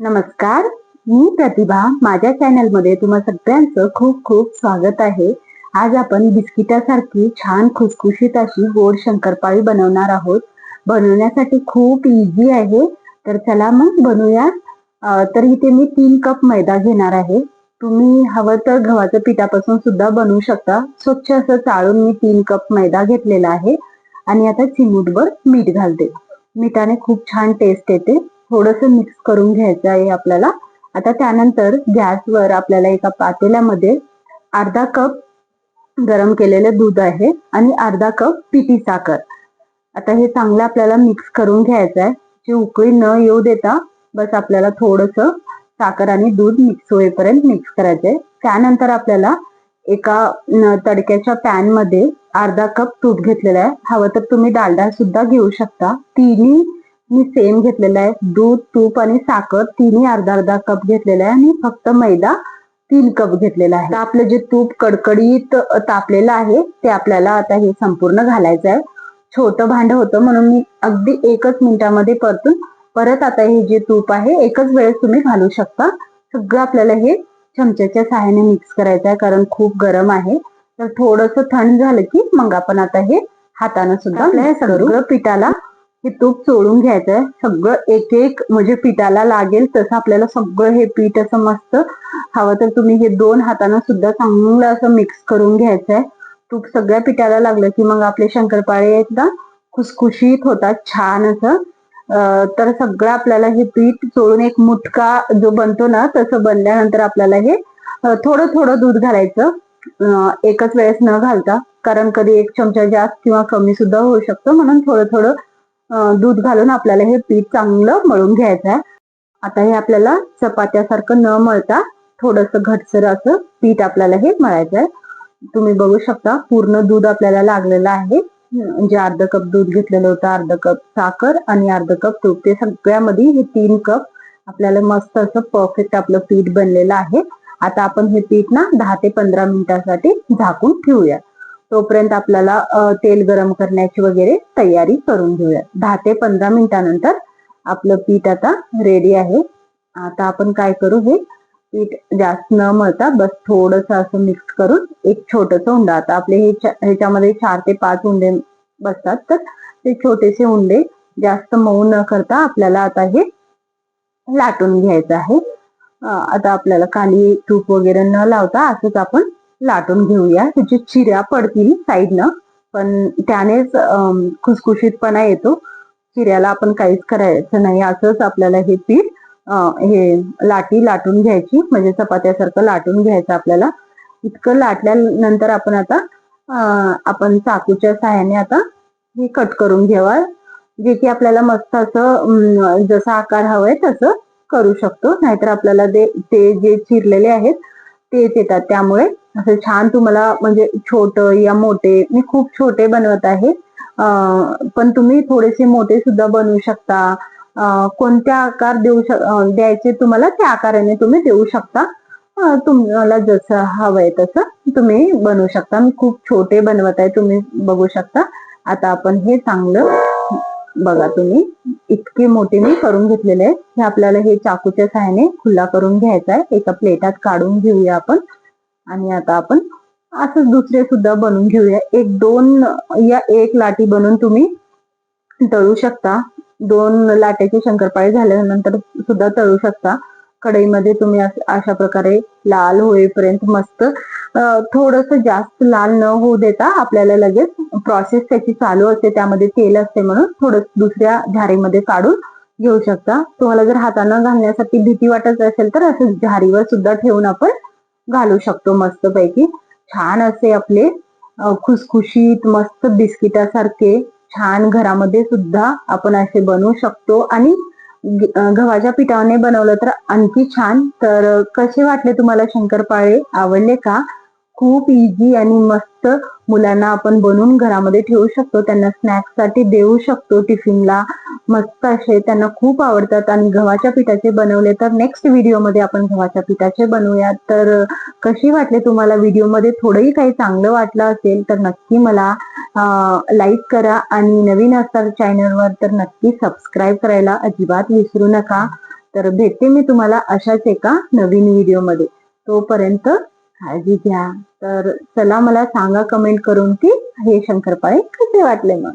नमस्कार मी प्रतिभा माझ्या चॅनलमध्ये तुम्हा सगळ्यांचं खूप खूप स्वागत आहे. आज आपण बिस्किटासारखी छान खुसखुशीत अशी गोड शंकरपाळी बनवणार आहोत. बनवण्यासाठी खूप इझी आहे. तर चला मग बनवूया तर इथे मी तीन कप मैदा घेणार आहे. तुम्ही हवं तर गव्हाच्या पिठापासून सुद्धा बनवू शकता. स्वच्छ असं चाळून मी तीन कप मैदा घेतलेला आहे. आणि आता चिमूटभर मीठ घालते. मिठाने खूप छान टेस्ट येते. थोडस मिक्स करून घ्यायचं आहे आपल्याला. आता त्यानंतर गॅसवर आपल्याला एका पातेल्यामध्ये अर्धा कप गरम केलेलं दूध आहे आणि अर्धा कप पिठी साखर. आता हे चांगलं आपल्याला मिक्स करून घ्यायचं आहे. जे उकळी न येऊ देता बस आपल्याला थोडस साखर आणि दूध मिक्स होईपर्यंत मिक्स करायचंय. त्यानंतर आपल्याला एका तडक्याच्या पॅनमध्ये अर्धा कप तूप घेतलेला आहे. हवं तर तुम्ही डालडा सुद्धा घेऊ शकता. तिन्ही मी सेम घेतलेलं आहे. दूध तूप आणि साखर तिन्ही अर्धा अर्धा कप घेतलेला आहे आणि फक्त मैदा तीन कप घेतलेला आहे. आपलं जे तूप कडकडीत तापलेलं आहे ते आपल्याला आता हे संपूर्ण घालायचं आहे. छोटं भांड होतं म्हणून मी अगदी एकच मिनिटामध्ये परतून परत आता हे जे तूप आहे एकच वेळेस तुम्ही घालू शकता. सगळं आपल्याला हे चमच्याच्या सहाय्याने मिक्स करायचं आहे कारण खूप गरम आहे. तर थोडस थंड झालं की मग आपण आता हे हाताने सुद्धा सगळं पिठाला हे तूप चोळून घ्यायचंय. सगळं एक एक म्हणजे पिठाला लागेल तसं आपल्याला सगळं हे पीठ असं मस्त हवं तर तुम्ही हे दोन हातानं सुद्धा चांगलं असं मिक्स करून घ्यायचंय. तूप सगळ्या पिठाला लागलं की मग आपले शंकरपाळे एकदा खुसखुशीत होतात छान असं. तर सगळं आपल्याला हे पीठ चोळून एक मुटका जो बनतो ना तसं बनल्यानंतर आपल्याला हे थोडं थोडं दूध घालायचं. एकच वेळेस न घालता कारण कधी एक चमचा जास्त किंवा कमी सुद्धा होऊ शकतो म्हणून थोडं थोडं दूध घालून आपल्याला हे पीठ चांगलं मळून घ्यायचं आहे. आता हे आपल्याला चपात्यासारखं न मळता थोडस घटसर असं पीठ आपल्याला हे मळायचं आहे. तुम्ही बघू शकता पूर्ण दूध आपल्याला लागलेलं आहे. म्हणजे अर्ध कप दूध घेतलेलं होतं अर्ध कप साखर आणि अर्ध कप तूप. ते सगळ्यामध्ये हे तीन कप आपल्याला मस्त असं परफेक्ट आपलं पीठ बनलेलं आहे. आता आपण हे पीठ ना दहा ते पंधरा मिनिटासाठी झाकून ठेवूया. तोपर्यंत आपल्याला तेल गरम करण्याची वगैरे तयारी करून घेऊया. दहा ते पंधरा मिनिटानंतर आपलं पीठ आता रेडी आहे. आता आपण काय करू हे पीठ जास्त न मळता बस थोडस असं मिक्स करून एक छोटस उंडा. आता आपले हे ह्याच्यामध्ये चार ते पाच उंडे बसतात तर ते छोटेसे उंडे जास्त मऊ न करता आपल्याला आता हे लाटून घ्यायचं आहे. आता आपल्याला खाली तूप वगैरे न लावता असंच आपण लाटून घेऊया. त्याची चिऱ्या पडतील साईडनं. पण त्यानेच खुसखुशीतपणा येतो. चिऱ्याला आपण काहीच करायचं नाही. असंच आपल्याला हे पीठ हे लाटी लाटून घ्यायची. म्हणजे चपात्यासारखं लाटून घ्यायचं आपल्याला. इतकं लाटल्यानंतर आपण आता आपण चाकूच्या सहाय्याने आता हे कट करून घ्यावा जे की आपल्याला मस्त असं जसा आकार हवाय तसं करू शकतो. नाहीतर आपल्याला ते ते जे चिरलेले आहेत तेच येतात. त्यामुळे असे छान तुम्हाला म्हणजे छोट या मोठे मी खूप छोटे बनवत आहे. पण तुम्ही थोडेसे मोठे सुद्धा बनवू शकता. कोणत्या आकार देऊ शक द्यायचे तुम्हाला त्या आकाराने तुम्ही देऊ शकता. तुम्हाला जसं हवंय तसं तुम्ही बनवू शकता. मी खूप छोटे बनवत आहे तुम्ही बघू शकता. आता आपण हे चांगलं बघा तुम्ही. इतके मोठे मी करून घेतलेले आहे हे आपल्याला हे चाकूच्या सहाय्याने खुला करून घ्यायचा आहे. एका प्लेटात काढून घेऊया आपण. आणि आता आपण असंच दुसरे सुद्धा बनवून घेऊया. एक दोन या एक लाटी बनवून तुम्ही तळू शकता. दोन लाट्याचे शंकरपाळे झाल्यानंतर सुद्धा तळू शकता. कढईमध्ये तुम्ही अशा प्रकारे लाल होईपर्यंत मस्त थोडस जास्त लाल न होऊ देता आपल्याला लगेच प्रोसेस त्याची चालू असते. त्यामध्ये तेल असते म्हणून थोडं दुसऱ्या झारीमध्ये काढून घेऊ शकता. तुम्हाला जर हातानं घालण्यासाठी भीती वाटत असेल तर असं झारीवर सुद्धा ठेवून आपण घालू शकतो मस्तपैकी. छान असे आपले खुसखुशीत मस्त बिस्किटासारखे छान घरामध्ये सुद्धा आपण असे बनवू शकतो. आणि गव्हाच्या पिठाने बनवलं तर आणखी छान. तर कसे वाटले तुम्हाला शंकरपाळे? आवडले का? खूप इझी आणि मस्त मुलांना आपण बनवून घरामध्ये ठेवू शकतो. त्यांना स्नॅक्ससाठी देऊ शकतो टिफिनला मस्त असे त्यांना खूप आवडतात. आणि गव्हाच्या पिठाचे बनवले तर नेक्स्ट व्हिडिओमध्ये आपण गव्हाच्या पिठाचे बनवूया तर कशी वाटले तुम्हाला व्हिडिओमध्ये थोडंही काही चांगलं वाटलं असेल तर नक्की मला लाईक करा. आणि नवीन असतात चॅनलवर तर नक्की सबस्क्राईब करायला अजिबात विसरू नका. तर भेटते मी तुम्हाला अशाच एका नवीन व्हिडिओमध्ये तोपर्यंत काळजी घ्या. तर चला मला सांगा कमेंट करून की हे शंकरपाळे कसे वाटले मग?